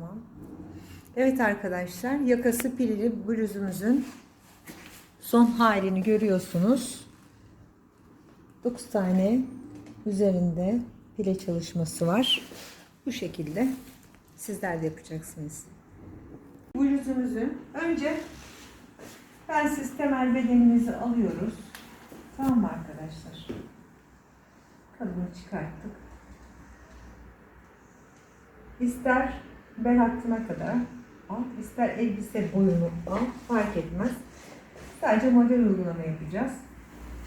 Tamam. Evet arkadaşlar yakası pilili bluzumuzun son halini görüyorsunuz. 9 tane üzerinde pile çalışması var. Bu şekilde sizler de yapacaksınız. Bluzumuzun önce bensiz temel bedenimizi alıyoruz. Tamam mı arkadaşlar? Kalıbını çıkarttık. İster bel hattına kadar al, ister elbise boyunu al, fark etmez. Sadece model uygulama yapacağız.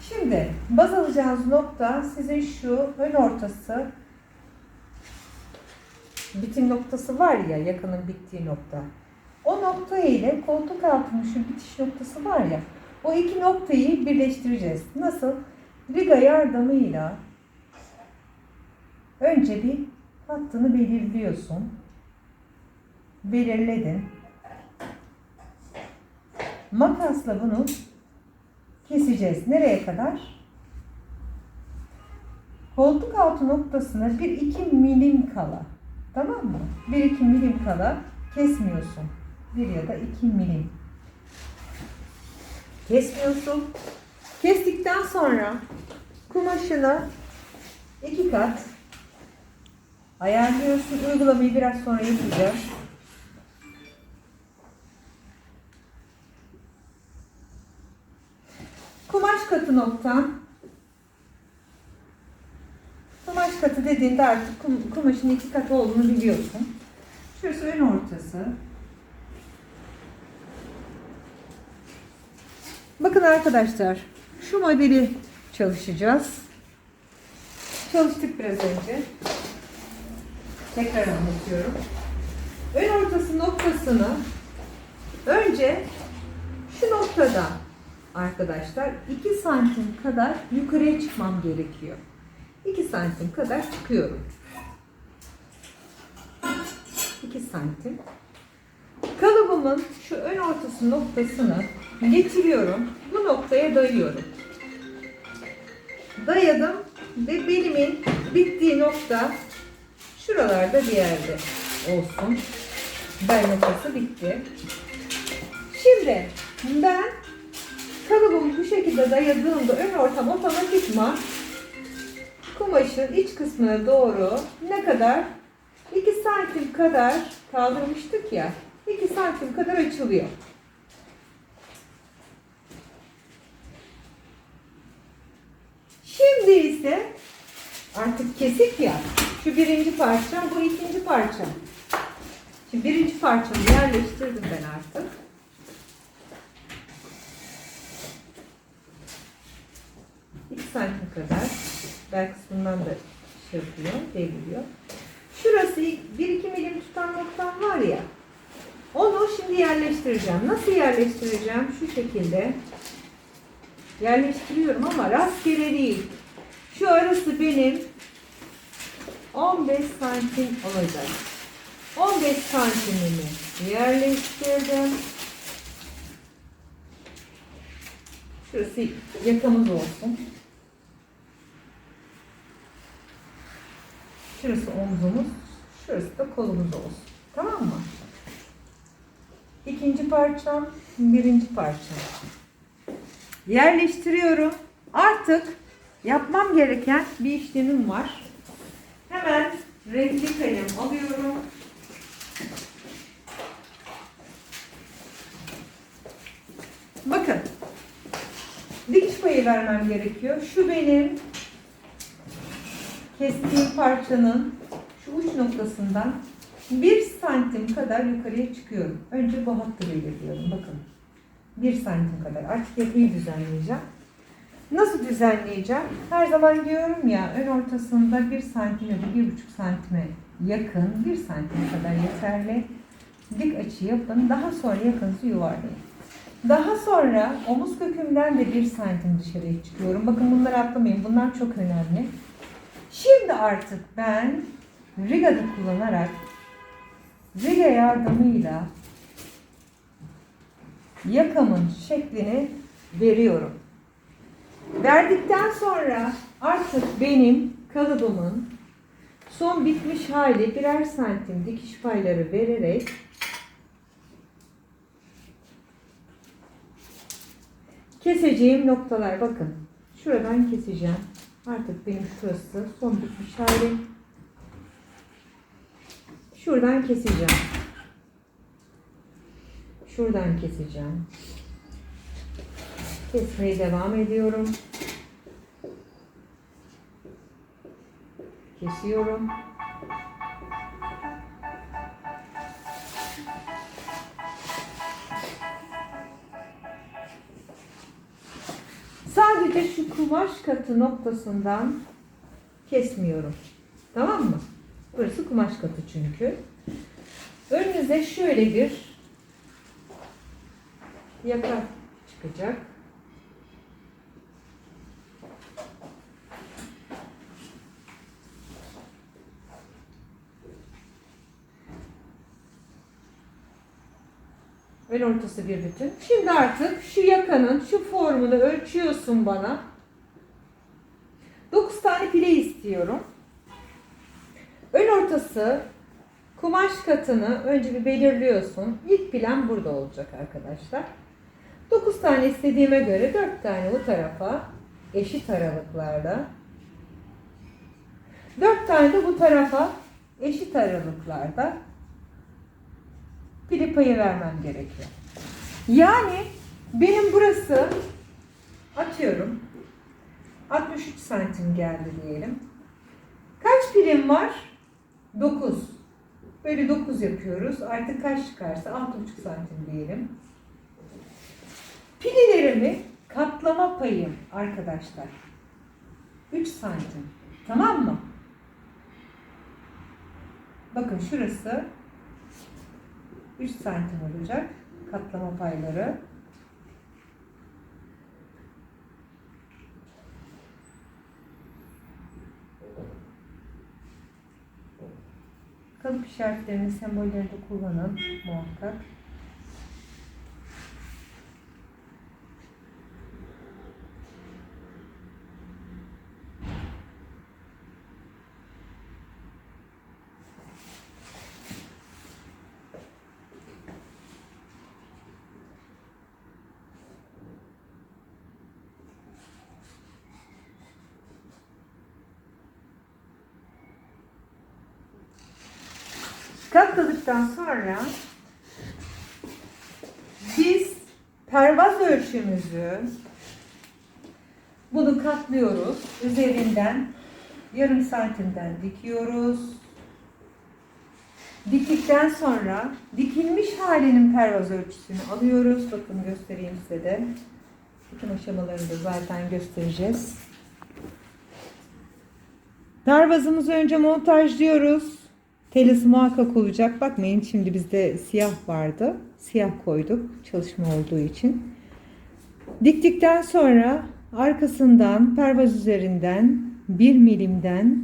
Şimdi baz alacağınız nokta sizin şu ön ortası bitim noktası var ya yakının bittiği nokta. O nokta ile koltuk altının şu bitiş noktası var ya o iki noktayı birleştireceğiz. Nasıl? Riga yardımıyla önce bir hattını belirliyorsun. Belirledin. Makasla bunu keseceğiz. Nereye kadar? Koltuk altı noktasına 1-2 milim kala. Tamam mı? 1-2 milim kala kesmiyorsun. 1 ya da 2 milim. Kesmiyorsun. Kestikten sonra kumaşını iki kat ayarlıyorsun. Uygulamayı biraz sonra yapacağız. Kumaş katı nokta. Kumaş katı dediğinde artık kum- kumaşın iki kat olduğunu biliyorsun. Şurası ön ortası. Bakın arkadaşlar, şu modeli çalışacağız. Çalıştık biraz önce. Tekrar anlatıyorum. Ön ortası noktasını önce şu noktada arkadaşlar 2 santim kadar yukarıya çıkmam gerekiyor. 2 santim kadar çıkıyorum. 2 santim. Kalıbımın şu ön ortası noktasını getiriyorum. Bu noktaya dayıyorum. Dayadım ve belimin bittiği nokta şuralarda bir yerde olsun. Bel noktası bitti. Şimdi ben bu şekilde dayadığımda ön ortam otomatikman kumaşın iç kısmına doğru ne kadar 2 santim kadar kaldırmıştık ya 2 santim kadar açılıyor. Şimdi ise artık kesik ya şu birinci parça bu ikinci parça. Şimdi birinci parçamı yerleştirdim ben artık. Santim kadar bel kısmından da şey yapıyor, devriliyor. Şurası 1-2 milim tutan noktam var ya. Onu şimdi yerleştireceğim. Nasıl yerleştireceğim? Şu şekilde. Yerleştiriyorum ama rastgele değil. Şu arası benim 15 santim olacak. 15 santimimi yerleştirdim. Şurası yakamız olsun. Şurası omzumuz, şurası da kolumuz olsun. Tamam mı? İkinci parçam, birinci parçam. Yerleştiriyorum. Artık yapmam gereken bir işlemim var. Hemen renkli kalem alıyorum. Bakın. Dikiş payı vermem gerekiyor. Şu benim kestiğim parçanın şu uç noktasından bir santim kadar yukarıya çıkıyorum. Önce bu hattı belirliyorum. Bakın. Bir santim kadar. Artık yapıyı düzenleyeceğim. Nasıl düzenleyeceğim? Her zaman diyorum ya ön ortasında bir santime, bir buçuk santime yakın, bir santim kadar yeterli. Dik açı yapın. Daha sonra yakınızı yuvarlayın. Daha sonra omuz kökümden de bir santim dışarıya çıkıyorum. Bakın bunları atlamayın. Bunlar çok önemli. Şimdi artık ben rigada kullanarak riga yardımıyla yakamın şeklini veriyorum. Verdikten sonra artık benim kalıbımın Son bitmiş hali birer santim dikiş payları vererek keseceğim noktalar bakın. Şuradan keseceğim. Artık benim şurası son bitmiş hali. Şuradan keseceğim. Şuradan keseceğim. Kesmeye devam ediyorum. Kesiyorum. Sadece şu kumaş katı noktasından kesmiyorum. Tamam mı? Burası kumaş katı çünkü. Önünüze şöyle bir yaka çıkacak. Ön ortası bir bütün. Şimdi artık şu yakanın şu formunu ölçüyorsun bana. 9 tane pile istiyorum. Ön ortası kumaş katını önce bir belirliyorsun. İlk plan burada olacak arkadaşlar. 9 tane istediğime göre 4 tane bu tarafa eşit aralıklarla 4 tane de bu tarafa eşit aralıklarda pili payı vermem gerekiyor. Yani benim burası atıyorum 63 santim geldi diyelim. Kaç pilim var? 9. Böyle 9 yapıyoruz. Artık kaç çıkarsa 6,5 santim diyelim. Pililerimi katlama payım arkadaşlar. 3 santim. Tamam mı? Bakın şurası 3 santim olacak katlama payları. Kalıp işaretlerini, sembollerini de kullanın muhakkak. Katladıktan sonra biz pervaz ölçümüzü bunu katlıyoruz. Üzerinden yarım santimden dikiyoruz. Diktikten sonra dikilmiş halinin pervaz ölçüsünü alıyoruz. Bakın göstereyim size de. Bütün aşamalarını da zaten göstereceğiz. Pervazımızı önce montajlıyoruz. Telisi muhakkak olacak. Bakmayın şimdi bizde siyah vardı. Siyah koyduk çalışma olduğu için. Diktikten sonra arkasından pervaz üzerinden bir milimden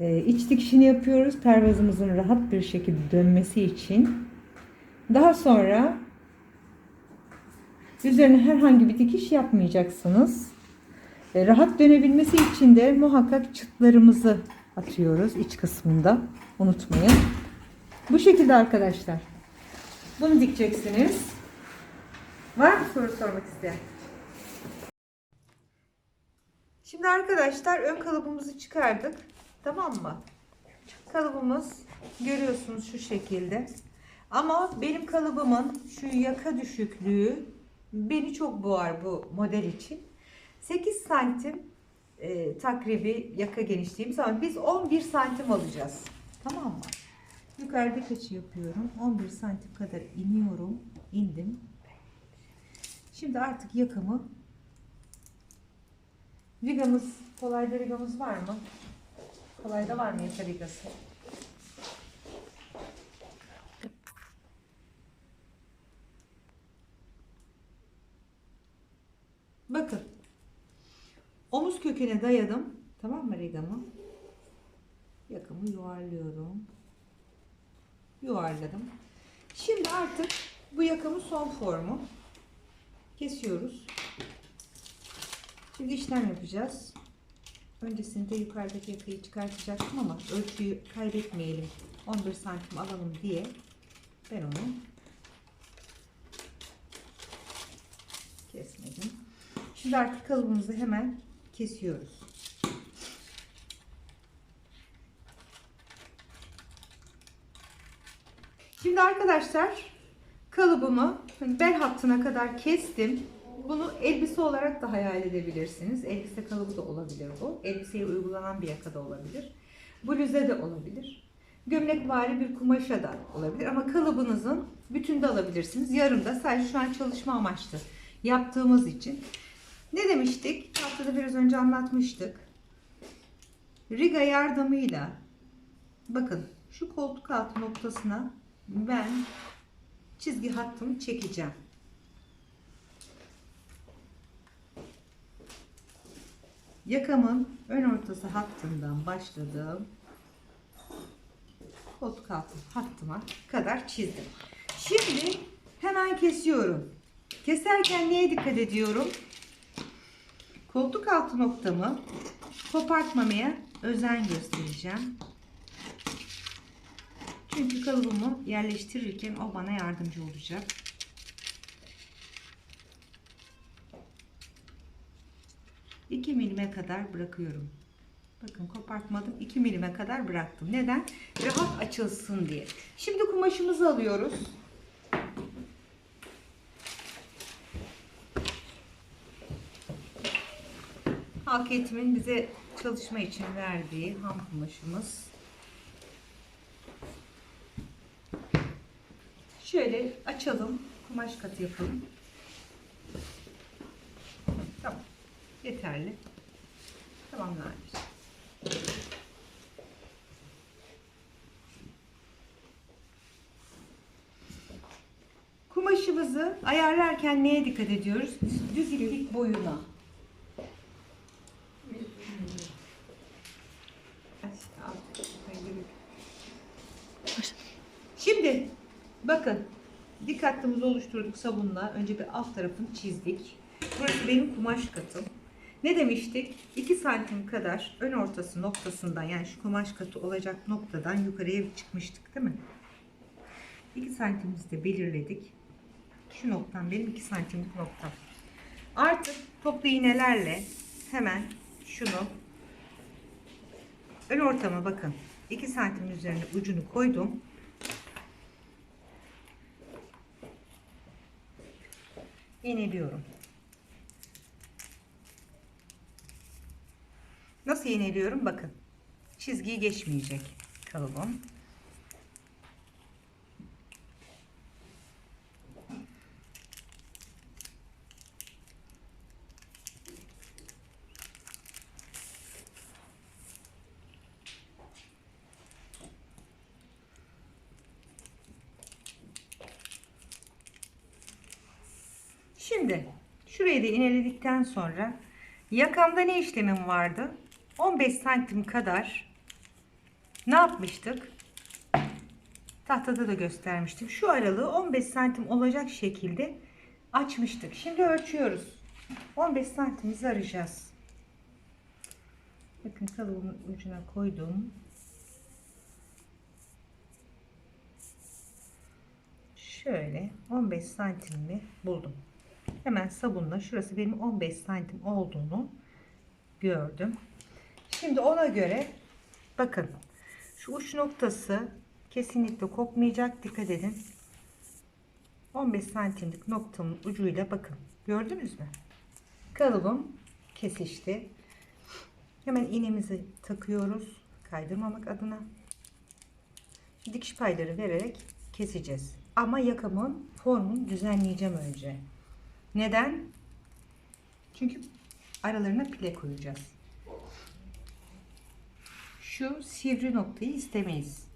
e, iç dikişini yapıyoruz. Pervazımızın rahat bir şekilde dönmesi için. Daha sonra üzerine herhangi bir dikiş yapmayacaksınız. E, rahat dönebilmesi için de muhakkak çıtlarımızı atıyoruz iç kısmında. Unutmayın. Bu şekilde arkadaşlar. Bunu dikeceksiniz. Var mı soru sormak isteyen? Şimdi arkadaşlar ön kalıbımızı çıkardık. Tamam mı? Kalıbımız görüyorsunuz şu şekilde. Ama benim kalıbımın şu yaka düşüklüğü beni çok boğar bu model için. 8 santim e, takribi yaka genişliğimiz ama biz 11 santim alacağız. Tamam mı? Yukarıda kaçı yapıyorum? 11 santim kadar iniyorum. indim. Şimdi artık yakamı Vigamız, kolayda vigamız var mı? Kolayda var mı yaka vigası? Bakın. Omuz köküne dayadım. Tamam mı rigamı? Yakamı yuvarlıyorum. Yuvarladım. Şimdi artık bu yakamın son formu. Kesiyoruz. Şimdi işlem yapacağız. Öncesinde yukarıdaki yakayı çıkartacaktım ama ölçüyü kaybetmeyelim. 11 santim alalım diye ben onu kesmedim. Şimdi artık kalıbımızı hemen kesiyoruz. Şimdi arkadaşlar kalıbımı hani bel hattına kadar kestim. Bunu elbise olarak da hayal edebilirsiniz. Elbise kalıbı da olabilir bu. Elbiseye uygulanan bir yaka da olabilir. Bluze de olabilir. Gömlekvari bir kumaşa da olabilir. Ama kalıbınızın bütün de alabilirsiniz. Yarım da sadece şu an çalışma amaçlı yaptığımız için. Ne demiştik? Haftada biraz önce anlatmıştık. Riga yardımıyla bakın şu koltuk altı noktasına ben çizgi hattımı çekeceğim. Yakamın ön ortası hattından başladığım koltuk altı hattıma kadar çizdim. Şimdi hemen kesiyorum. Keserken neye dikkat ediyorum? Koltuk altı noktamı kopartmamaya özen göstereceğim. Çünkü kalıbımı yerleştirirken o bana yardımcı olacak. İki milime kadar bırakıyorum. Bakın kopartmadım. 2 milime kadar bıraktım. Neden? Rahat açılsın diye. Şimdi kumaşımızı alıyoruz. Halk eğitimin bize çalışma için verdiği ham kumaşımız. Şöyle açalım. Kumaş katı yapalım. Tamam. Yeterli. Tamam Nadir. Kumaşımızı ayarlarken neye dikkat ediyoruz? Düz iplik boyuna. Şimdi bakın dik hattımızı oluşturduk sabunla. Önce bir alt tarafını çizdik. Burası benim kumaş katım. Ne demiştik? 2 santim kadar ön ortası noktasından yani şu kumaş katı olacak noktadan yukarıya çıkmıştık değil mi? 2 santimimizi de belirledik. Şu noktam benim 2 santimlik noktam. Artık toplu iğnelerle hemen şunu ön ortama bakın. 2 santim üzerine ucunu koydum. İğneliyorum. Nasıl iğneliyorum? Bakın. Çizgiyi geçmeyecek kalıbım. Şimdi ineledikten sonra yakamda ne işlemim vardı? 15 santim kadar ne yapmıştık? Tahtada da göstermiştim. Şu aralığı 15 santim olacak şekilde açmıştık. Şimdi ölçüyoruz. 15 santimizi arayacağız. Bakın kalıbımın ucuna koydum. Şöyle 15 santimimi buldum. Hemen sabunla şurası benim 15 santim olduğunu gördüm. Şimdi ona göre bakın şu uç noktası kesinlikle kopmayacak. Dikkat edin. 15 santimlik noktamın ucuyla bakın. Gördünüz mü? Kalıbım kesişti. Hemen iğnemizi takıyoruz. Kaydırmamak adına. Dikiş payları vererek keseceğiz. Ama yakamın formunu düzenleyeceğim önce. Neden? Çünkü aralarına pile koyacağız. Şu sivri noktayı istemeyiz.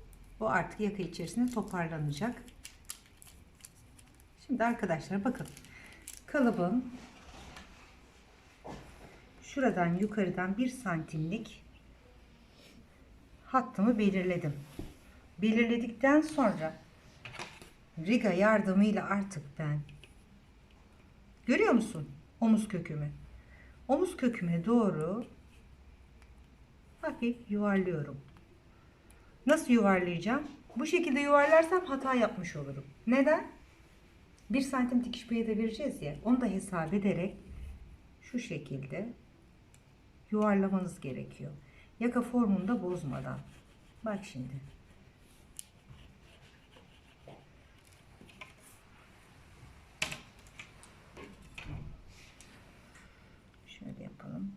O artık yaka içerisinde toparlanacak. Şimdi arkadaşlar bakın. Kalıbın şuradan yukarıdan bir santimlik hattımı belirledim. Belirledikten sonra riga yardımıyla artık ben görüyor musun omuz kökümü? Omuz köküme doğru hafif yuvarlıyorum. Nasıl yuvarlayacağım? Bu şekilde yuvarlarsam hata yapmış olurum. Neden? 1 santim dikiş payı da vereceğiz ya. Onu da hesap ederek şu şekilde yuvarlamanız gerekiyor. Yaka formunu da bozmadan. Bak şimdi. Şöyle yapalım.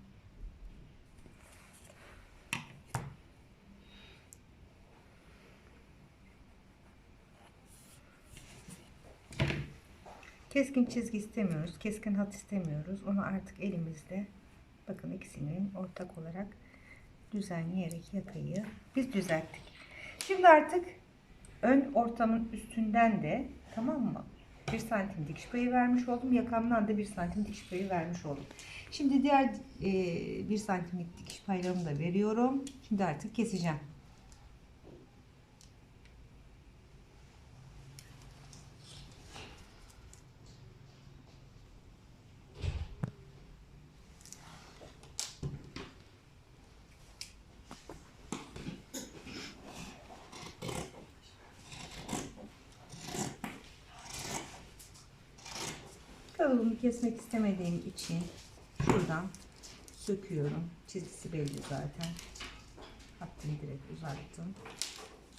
Keskin çizgi istemiyoruz. Keskin hat istemiyoruz. Onu artık elimizde bakın ikisinin ortak olarak düzenleyerek yakayı biz düzelttik. Şimdi artık ön ortamın üstünden de tamam mı? 1 santim dikiş payı vermiş oldum. Yakamdan da 1 santim dikiş payı vermiş oldum. Şimdi diğer e, 1 santimlik dikiş paylarımı da veriyorum. Şimdi artık keseceğim. Kalıbımı kesmek istemediğim için şuradan söküyorum. Çizgisi belli zaten. Hattını direkt uzattım.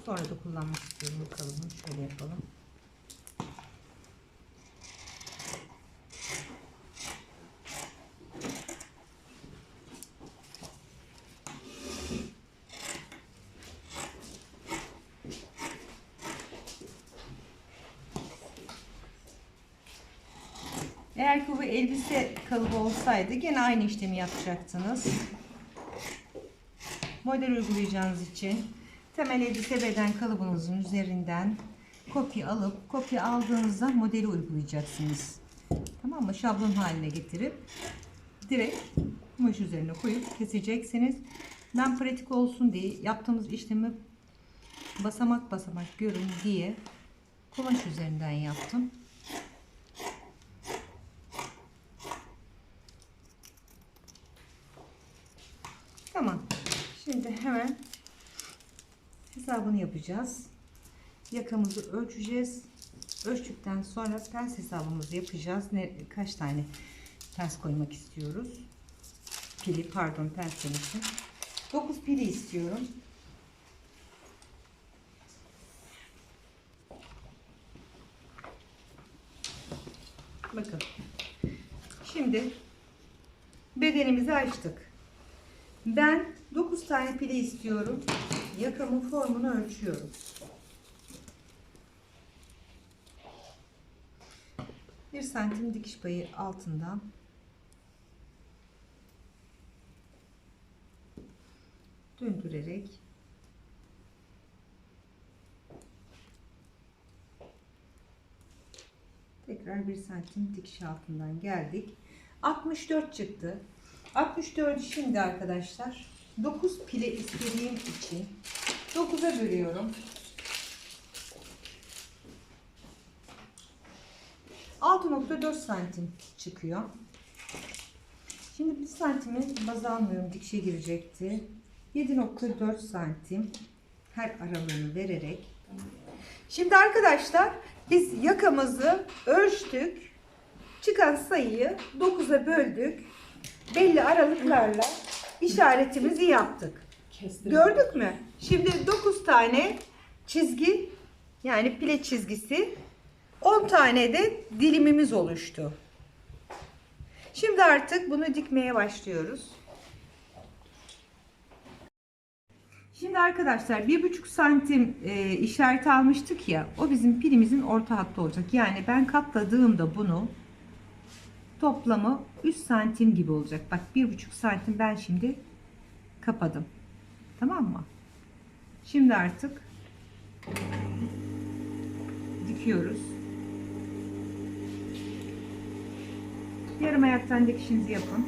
Sonra da kullanmak istiyorum bu kalıbımı. Şöyle yapalım. Eğer ki bu elbise kalıbı olsaydı gene aynı işlemi yapacaktınız. Model uygulayacağınız için temel elbise beden kalıbınızın üzerinden kopya alıp kopya aldığınızda modeli uygulayacaksınız. Tamam mı? Şablon haline getirip direkt kumaş üzerine koyup keseceksiniz. Ben pratik olsun diye yaptığımız işlemi basamak basamak görün diye kumaş üzerinden yaptım. Tamam. Şimdi hemen hesabını yapacağız. Yakamızı ölçeceğiz. Ölçtükten sonra pens hesabımızı yapacağız. Ne, kaç tane pens koymak istiyoruz? Pili pardon pens demiştim. 9 pili istiyorum. Bakın. Şimdi bedenimizi açtık. Ben 9 tane pili istiyorum. Yakamın formunu ölçüyorum. Bir santim dikiş payı altından döndürerek tekrar bir santim dikiş altından geldik. 64 çıktı. 64 şimdi arkadaşlar 9 pile istediğim için 9'a bölüyorum. 6.4 santim çıkıyor. Şimdi bir santimi baz almıyorum dikişe girecekti. 7.4 santim her aralığını vererek. Şimdi arkadaşlar biz yakamızı ölçtük. Çıkan sayıyı 9'a böldük belli aralıklarla işaretimizi yaptık. Gördük mü? Şimdi 9 tane çizgi yani pile çizgisi 10 tane de dilimimiz oluştu. Şimdi artık bunu dikmeye başlıyoruz. Şimdi arkadaşlar bir buçuk santim e, işaret almıştık ya o bizim pilimizin orta hattı olacak. Yani ben katladığımda bunu toplamı 3 santim gibi olacak. Bak bir buçuk santim ben şimdi kapadım. Tamam mı? Şimdi artık dikiyoruz. Yarım ayaktan dikişinizi yapın.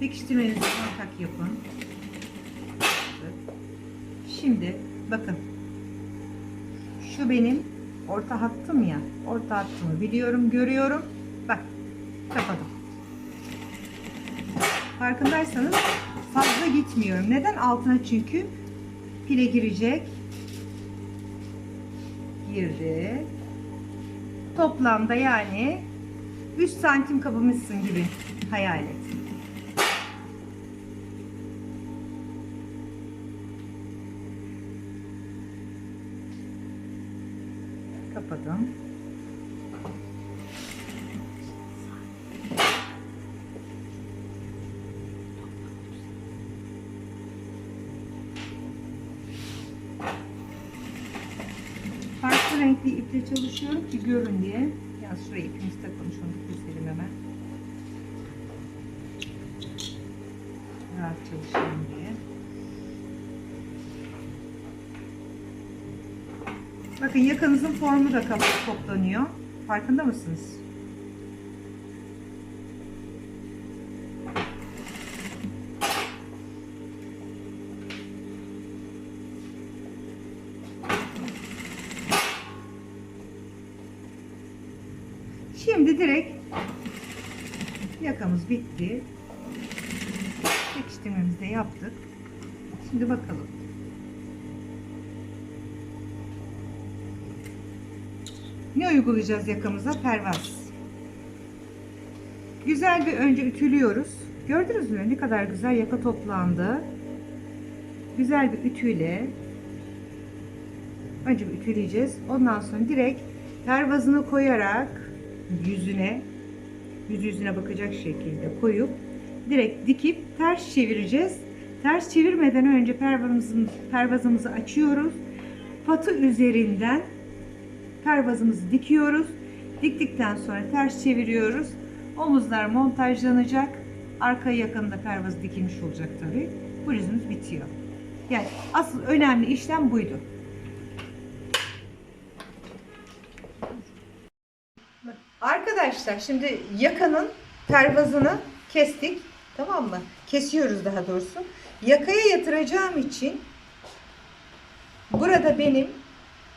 Dikiştirmenizi muhakkak yapın. Şimdi bakın. Şu benim orta hattım ya. Orta hattımı biliyorum, görüyorum. Bak kapadım. Farkındaysanız fazla gitmiyorum. Neden? Altına çünkü pile girecek. Girdi. Toplamda yani 3 santim kapamışsın gibi hayal et. Kapadım. Renkli iple çalışıyorum ki görün diye. Ya şuraya ipimizi takalım şunu göstereyim hemen. Rahat çalışalım diye. Bakın yakanızın formu da toplanıyor. Farkında mısınız? Şimdi direkt yakamız bitti. Çekiştirmemizi de yaptık. Şimdi bakalım. Ne uygulayacağız yakamıza? Pervaz. Güzel bir önce ütülüyoruz. Gördünüz mü ne kadar güzel yaka toplandı. Güzel bir ütüyle önce bir ütüleyeceğiz. Ondan sonra direkt pervazını koyarak yüzüne yüz yüzüne bakacak şekilde koyup direkt dikip ters çevireceğiz. Ters çevirmeden önce pervazımızı, pervazımızı açıyoruz. Patı üzerinden pervazımızı dikiyoruz. Diktikten sonra ters çeviriyoruz. Omuzlar montajlanacak. Arka yakında pervaz dikilmiş olacak tabi. Yüzümüz bitiyor. Yani asıl önemli işlem buydu. Arkadaşlar şimdi yakanın pervazını kestik. Tamam mı? Kesiyoruz daha doğrusu. Yakaya yatıracağım için burada benim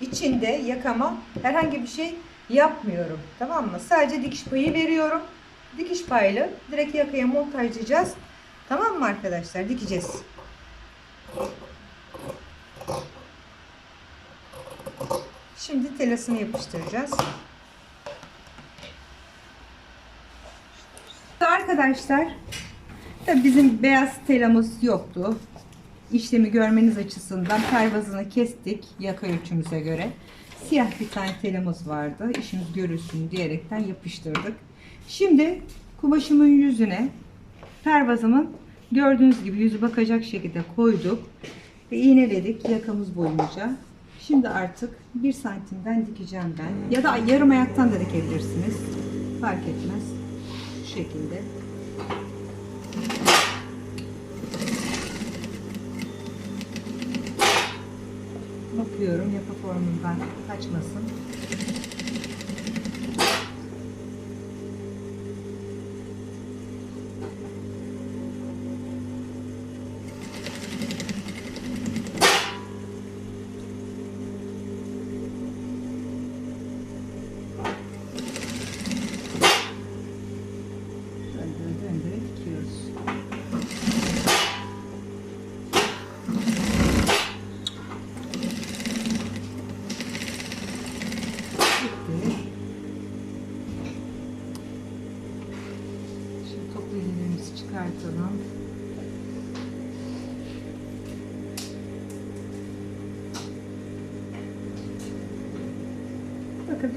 içinde yakama herhangi bir şey yapmıyorum. Tamam mı? Sadece dikiş payı veriyorum. Dikiş paylı direkt yakaya montajlayacağız. Tamam mı arkadaşlar? Dikeceğiz. Şimdi telasını yapıştıracağız. Arkadaşlar tabii bizim beyaz telamız yoktu. İşlemi görmeniz açısından pervazını kestik yaka ölçümüze göre. Siyah bir tane telamız vardı. İşimiz görülsün diyerekten yapıştırdık. Şimdi kumaşımın yüzüne pervazımın gördüğünüz gibi yüzü bakacak şekilde koyduk. Ve iğneledik yakamız boyunca. Şimdi artık bir santimden dikeceğim ben. Ya da yarım ayaktan da dikebilirsiniz. Fark etmez. Şekilde. Bakıyorum yaka formundan kaçmasın.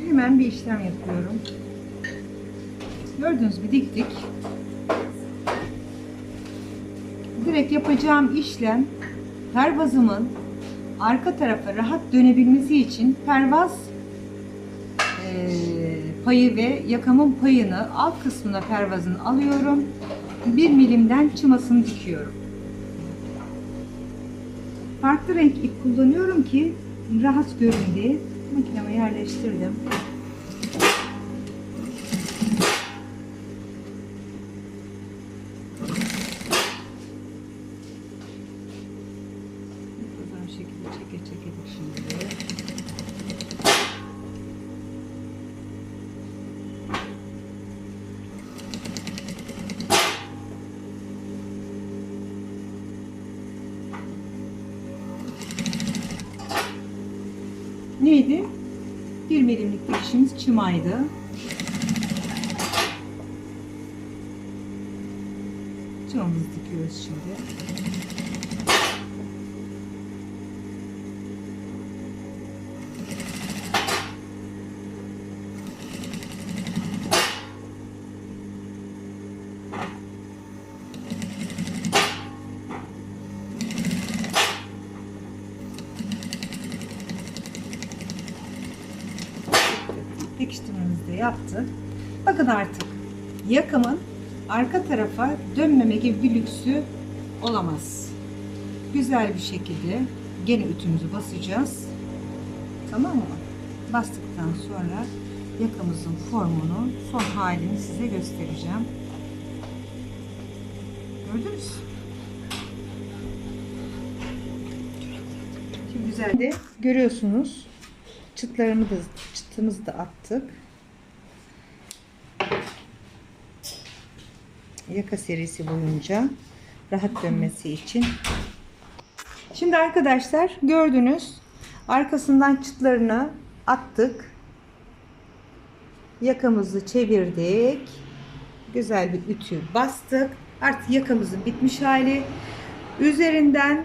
Hemen bir işlem yapıyorum. Gördüğünüz gibi diktik. Direkt yapacağım işlem pervazımın arka tarafa rahat dönebilmesi için pervaz eee, payı ve yakamın payını alt kısmına pervazın alıyorum. Bir milimden çımasını dikiyorum. Farklı renk ip kullanıyorum ki rahat görün diye makineme yerleştirdim. Güzel şekilde çeke çeke dik şimdi. 1 milimlik dikişimiz çımaydı. Çımamızı dikiyoruz şimdi. Yaptık. Bakın artık yakamın arka tarafa dönmeme gibi bir lüksü olamaz. Güzel bir şekilde gene ütümüzü basacağız. Tamam mı? Bastıktan sonra yakamızın formunu, son halini size göstereceğim. Gördünüz mü? Güzel de görüyorsunuz. Çıtlarımı da, çıtımızı da attık. Yaka serisi boyunca rahat dönmesi için. Şimdi arkadaşlar gördünüz. Arkasından çıtlarını attık. Yakamızı çevirdik. Güzel bir ütü bastık. Artık yakamızın bitmiş hali. Üzerinden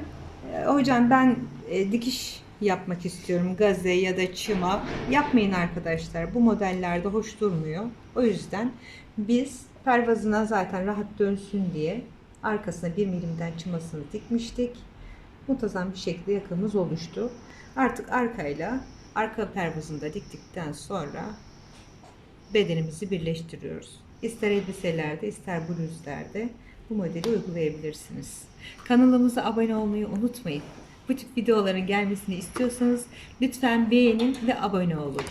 e, hocam ben e, dikiş yapmak istiyorum. Gaze ya da çıma. Yapmayın arkadaşlar. Bu modellerde hoş durmuyor. O yüzden biz pervazına zaten rahat dönsün diye arkasına bir milimden çımasını dikmiştik. Muntazam bir şekilde yakamız oluştu. Artık arkayla arka pervazında diktikten sonra bedenimizi birleştiriyoruz. İster elbiselerde ister bluzlerde bu modeli uygulayabilirsiniz. Kanalımıza abone olmayı unutmayın. Bu tip videoların gelmesini istiyorsanız lütfen beğenin ve abone olun.